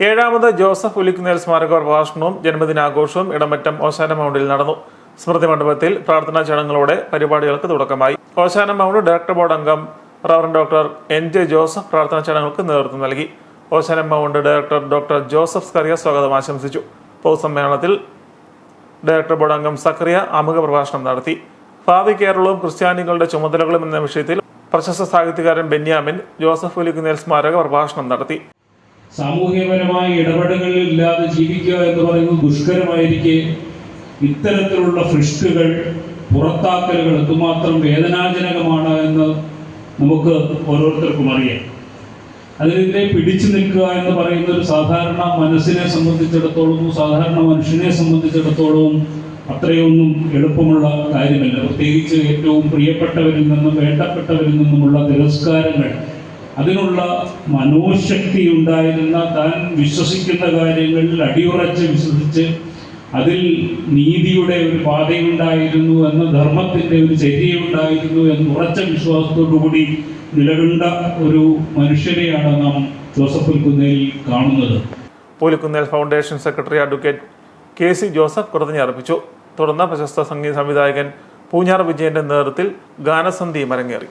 ഏഴാമത് ജോസഫ് ഉലിക്കുന്നേൽ സ്മാരക പ്രഭാഷണവും ജന്മദിനാഘോഷവും ഇടമറ്റം ഓശാന മൗണ്ടിൽ നടന്നു. സ്മൃതി മണ്ഡപത്തിൽ പ്രാർത്ഥനാ ചടങ്ങുകളോടെ പരിപാടികൾക്ക് തുടക്കമായി. ഓശാന മൗണ്ട് ഡയറക്ടർ ബോർഡ് അംഗം reverend doctor N J Joseph പ്രാർത്ഥനാ ചടങ്ങുകൾക്ക് നേതൃത്വം നൽകി. Oshana mount director doctor Joseph Scaria സ്വാഗതം ആശംസിച്ചു. പൊതുസമ്മേളനത്തിൽ ഡയറക്ടർ ബോർഡ് അംഗം സക്കറിയ ആമുഖ പ്രഭാഷണം നടത്തി. ഭാവി കേരളവും ക്രിസ്ത്യാനികളുടെ ചുമതലകളും എന്ന വിഷയത്തിൽ പ്രശസ്ത സാഹിത്യകാരൻ ബെന്യാമിൻ ജോസഫ് ഉലിക്കുന്നേൽ സ്മാരക പ്രഭാഷണം നടത്തി. സാമൂഹ്യപരമായ ഇടപെടലുകൾ ഇല്ലാതെ ജീവിക്കുക എന്ന് പറയുന്നത് ദുഷ്കരമായിരിക്കെ. ഇത്തരത്തിലുള്ള ഫ്രിഷ്കുകൾ പുറത്താക്കലുകൾ എന്തുമാത്രം വേദനാജനകമാണ് എന്ന് നമുക്ക് ഓരോരുത്തർക്കും അറിയാം. അതിനെതിരെ പിടിച്ചു നിൽക്കുക എന്ന് പറയുന്ന ഒരു സാധാരണ മനസ്സിനെ സംബന്ധിച്ചിടത്തോളവും സാധാരണ മനുഷ്യനെ സംബന്ധിച്ചിടത്തോളവും അത്രയൊന്നും എളുപ്പമുള്ള കാര്യമല്ല. പ്രത്യേകിച്ച് ഏറ്റവും പ്രിയപ്പെട്ടവരിൽ നിന്നും വേണ്ടപ്പെട്ടവരിൽ നിന്നുമുള്ള തിരസ്കാരങ്ങൾ അതിനുള്ള മനോശക്തി ഉണ്ടായിരുന്ന താൻ വിശ്വസിക്കുന്ന കാര്യങ്ങളിൽ അടിയുറച്ച് വിശ്വസിച്ച് അതിൽ നീതിയുടെ ഒരു പാതയുണ്ടായിരുന്നു എന്ന ധർമ്മത്തിന്റെ ഒരു ചര്യയുണ്ടായിരുന്നു എന്ന് ഉറച്ച വിശ്വാസത്തോടുകൂടി നിലകൊണ്ട ഒരു മനുഷ്യനെയാണ് നാം ജോസഫ് കുന്നേൽ കാണുന്നത്. Pulikkunnel foundation secretary advocate K C Joseph കൃതജ്ഞ അർപ്പിച്ചു. തുടർന്ന് പ്രശസ്ത സംഗീത സംവിധായകൻ പൂഞ്ഞാർ വിജയന്റെ നേതൃത്വത്തിൽ ഗാനസന്ധി അരങ്ങേറി.